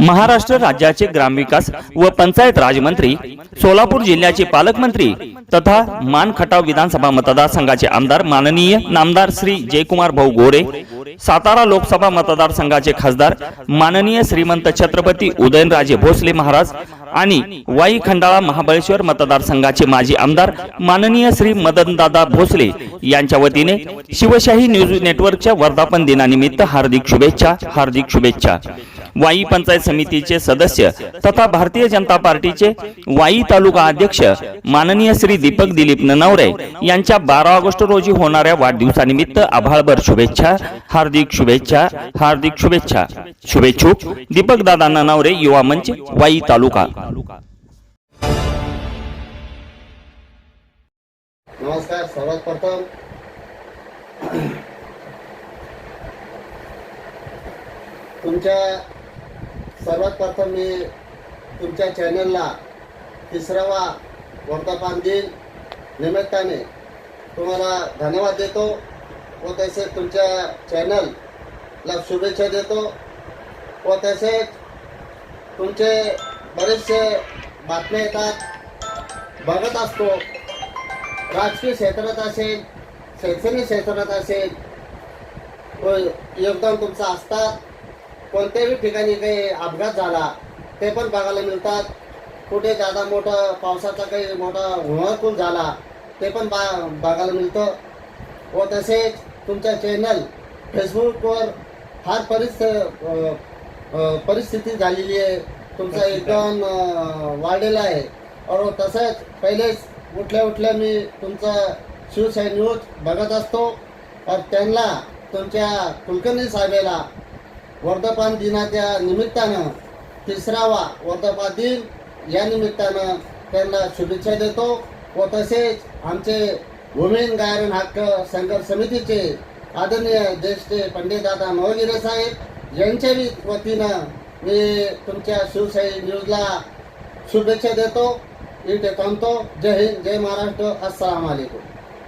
महाराष्ट्र राज्याचे ग्रामविकास व पंचायत राजमंत्री सोलापूर जिल्ह्याचे पालकमंत्री तथा मानखटाव विधानसभा मतदारसंघाचे आमदार माननीय नामदार श्री जयकुमार भाऊ गोरे सातारा लोकसभा मतदारसंघाचे खासदार माननीय श्रीमंत छत्रपती उदयनराजे भोसले महाराज आणि वाई खंडाळा महाबळेश्वर मतदारसंघाचे माजी आमदार माननीय श्री मदनदादा भोसले यांच्या वतीने शिवशाही न्यूज नेटवर्कच्या वर्धापन दिनानिमित्त हार्दिक शुभेच्छा हार्दिक शुभेच्छा. वाई पंचायत समितीचे सदस्य तथा भारतीय जनता पार्टीचे वाई तालुका अध्यक्ष माननीय श्री दीपक दिलीप ननवरे यांच्या बारा ऑगस्ट रोजी होणाऱ्या वाढदिवसानिमित्त आभाळभर शुभेच्छा हार्दिक शुभेच्छा हार्दिक शुभेच्छा. शुभेच्छुक दीपक दादा ननवरे युवा मंच वाई तालुका. नमस्कार सर्वात प्रथम तुमच्या सर्वात प्रथम मी तुमच्या चॅनलला तिसरावा वर्धापन दिन निमित्ताने तुम्हाला धन्यवाद देतो. व तसेच तुमच्या चॅनलला शुभेच्छा देतो. व तसेच तुमचे बरेचसे बातम्या येतात. बघत असतो. राजकीय क्षेत्रात असेल शैक्षणिक क्षेत्रात असेल व योगदान तुमचं असतात. कोणत्याही ठिकाणी काही अपघात झाला ते पण बघायला मिळतात. कुठे जादा मोठा पावसाचा काही मोठा उन्हाळपूल झाला ते पण बा बघायला मिळतं. व तसेच तुमच्या चॅनल फेसबुकवर फार परिस्थ परिस्थिती झालेली आहे. तुमचा एकदम वाढलेला आहे. और तसंच पहिलेच उठल्या उठल्या मी तुमचं शिवशाही न्यूज बघत असतो. और त्यांना तुमच्या कुलकर्णी साहेबाला वर्धापन दिनाच्या निमित्तानं तिसरावा वर्धापन दिन या निमित्तानं त्यांना शुभेच्छा देतो. व तसेच आमचे भूमिहीन गायरन हक्क संघर्ष समितीचे आदरणीय ज्येष्ठ पंडितदादा मोहगिरे साहेब यांच्या वतीनं मी तुमच्या शिवशाही न्यूजला शुभेच्छा देतो इथे थांबतो. जय हिंद जय महाराष्ट्र. अस्सलाम वालेकुम